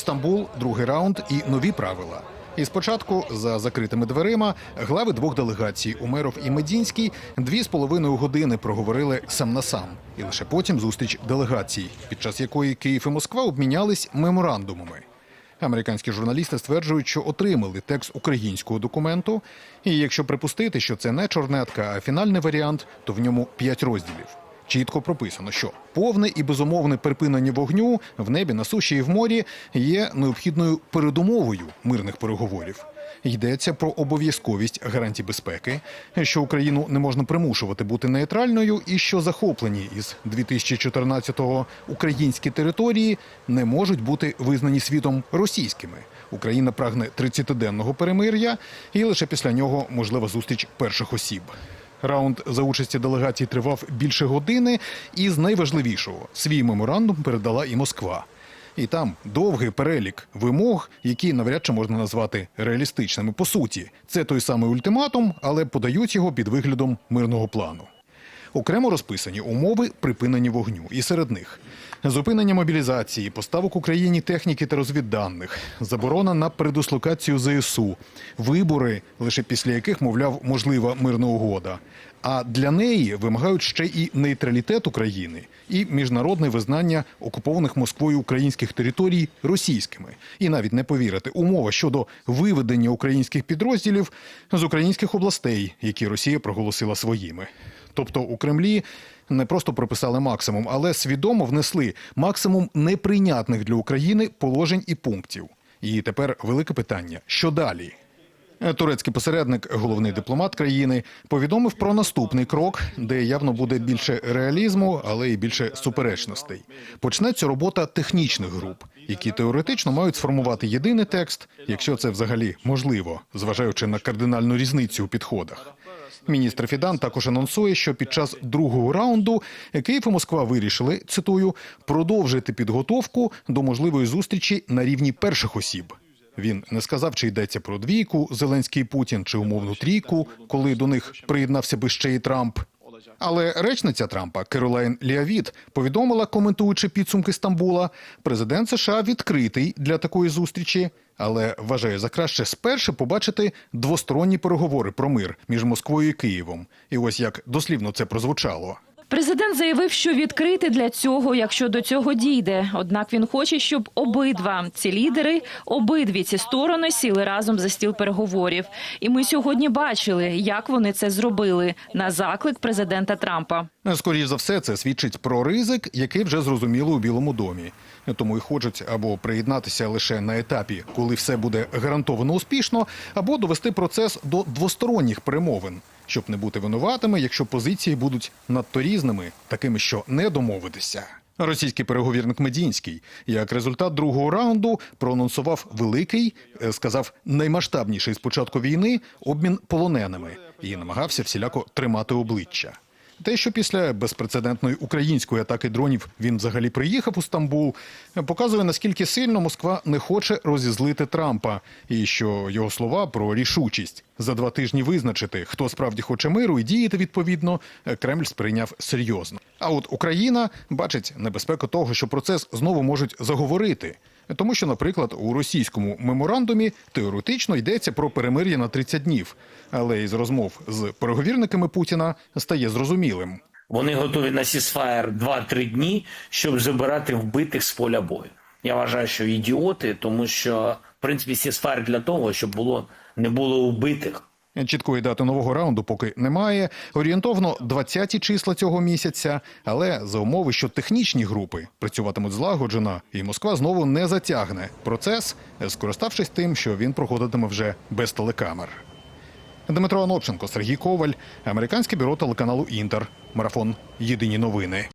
Стамбул, другий раунд і нові правила. І спочатку за закритими дверима глави двох делегацій Умеров і Медінський дві з половиною години проговорили сам на сам, і лише потім зустріч делегацій, під час якої Київ і Москва обмінялись меморандумами. Американські журналісти стверджують, що отримали текст українського документу, і якщо припустити, що це не чорнетка, а фінальний варіант, то в ньому п'ять розділів. Чітко прописано, що повне і безумовне припинення вогню в небі, на суші і в морі є необхідною передумовою мирних переговорів. Йдеться про обов'язковість гарантій безпеки, що Україну не можна примушувати бути нейтральною, і що захоплені із 2014-го українські території не можуть бути визнані світом російськими. Україна прагне 30-денного перемир'я, і лише після нього можлива зустріч перших осіб. Раунд за участі делегацій тривав більше години, і з найважливішого свій меморандум передала і Москва. І там довгий перелік вимог, які навряд чи можна назвати реалістичними. По суті, це той самий ультиматум, але подають його під виглядом мирного плану. Окремо розписані умови припинення вогню, і серед них зупинення мобілізації, поставок Україні техніки та розвідданих, заборона на передислокацію ЗСУ, вибори, лише після яких, мовляв, можлива мирна угода. А для неї вимагають ще і нейтралітет України, і міжнародне визнання окупованих Москвою українських територій російськими. І навіть не повірити, умова щодо виведення українських підрозділів з українських областей, які Росія проголосила своїми. Тобто у Кремлі не просто прописали максимум, але свідомо внесли максимум неприйнятних для України положень і пунктів. І тепер велике питання: що далі? Турецький посередник, головний дипломат країни, повідомив про наступний крок, де явно буде більше реалізму, але і більше суперечностей. Почнеться робота технічних груп, які теоретично мають сформувати єдиний текст, якщо це взагалі можливо, зважаючи на кардинальну різницю у підходах. Міністр Фідан також анонсує, що під час другого раунду Київ і Москва вирішили цитую продовжити підготовку до можливої зустрічі на рівні перших осіб. Він не сказав, чи йдеться про двійку Зеленський Путін чи умовну трійку, коли до них приєднався би ще і Трамп. Але речниця Трампа Керолайн Ліавіт повідомила, коментуючи підсумки Стамбула, президент США відкритий для такої зустрічі, але вважає за краще спершу побачити двосторонні переговори про мир між Москвою і Києвом. І ось як дослівно це прозвучало. Президент заявив, що відкритий для цього, якщо до цього дійде. Однак він хоче, щоб обидва ці лідери, обидві ці сторони сіли разом за стіл переговорів. І ми сьогодні бачили, як вони це зробили на заклик президента Трампа. Скоріше за все, це свідчить про ризик, який вже зрозуміло у Білому домі. Тому й хочуть або приєднатися лише на етапі, коли все буде гарантовано успішно, або довести процес до двосторонніх перемовин, щоб не бути винуватими, якщо позиції будуть надто різними, такими, що не домовитися. Російський переговірник Медінський, як результат другого раунду, проанонсував великий, е, сказав наймасштабніший з початку війни обмін полоненими і намагався всіляко тримати обличчя. Те, що після безпрецедентної української атаки дронів він взагалі приїхав у Стамбул, показує наскільки сильно Москва не хоче розізлити Трампа, і що його слова про рішучість за два тижні визначити, хто справді хоче миру і діяти відповідно, Кремль сприйняв серйозно. А от Україна бачить небезпеку того, що процес знову можуть заговорити. Тому що, наприклад, у російському меморандумі теоретично йдеться про перемир'я на 30 днів, але із розмов з переговірниками Путіна стає зрозумілим. Вони готові на сісфаєр 2-3 дні, щоб забирати вбитих з поля бою. Я вважаю, що ідіоти, тому що в принципі сісфаєр для того, щоб було не було вбитих. Чіткої дати нового раунду поки немає. Орієнтовно 20-ті числа цього місяця, але за умови, що технічні групи працюватимуть злагоджено, і Москва знову не затягне процес, скориставшись тим, що він проходитиме вже без телекамер. Дмитро Анопченко, Сергій Коваль, американське бюро телеканалу Інтер. Марафон Єдині новини.